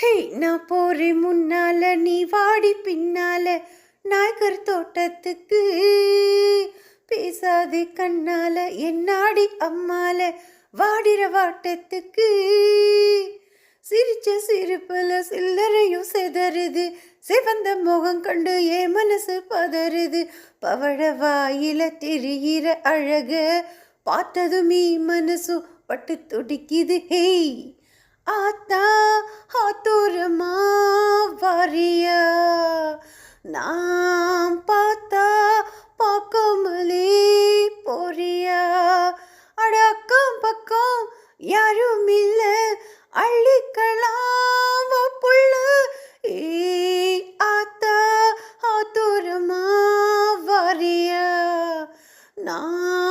ஹே நான் போறே முன்னால நீ வாடி பின்னால. நாய்க்கர் தோட்டத்துக்கு பேசாதே கண்ணால என்னாடி அம்மால. வாடிற வாட்டத்துக்கு சிரிச்ச சிரிப்புல சில்லறையும் செதறுது. சிவந்த முகம் கண்டு ஏ மனசு பதறுது. பவழ வாயில தெரிகிற அழக பார்த்ததும் மீ மனசு பட்டு துடிக்குது. ஹேய் ஆத்தா மாவறிய. நாம் பார்த்தா பார்க்காமலே போறிய. அடக்கம் பக்கம் யாரும் இல்லை அள்ளிக்கலாம் புள்ள. ஏ ஆத்தா ஆத்தூரமா வறிய நான்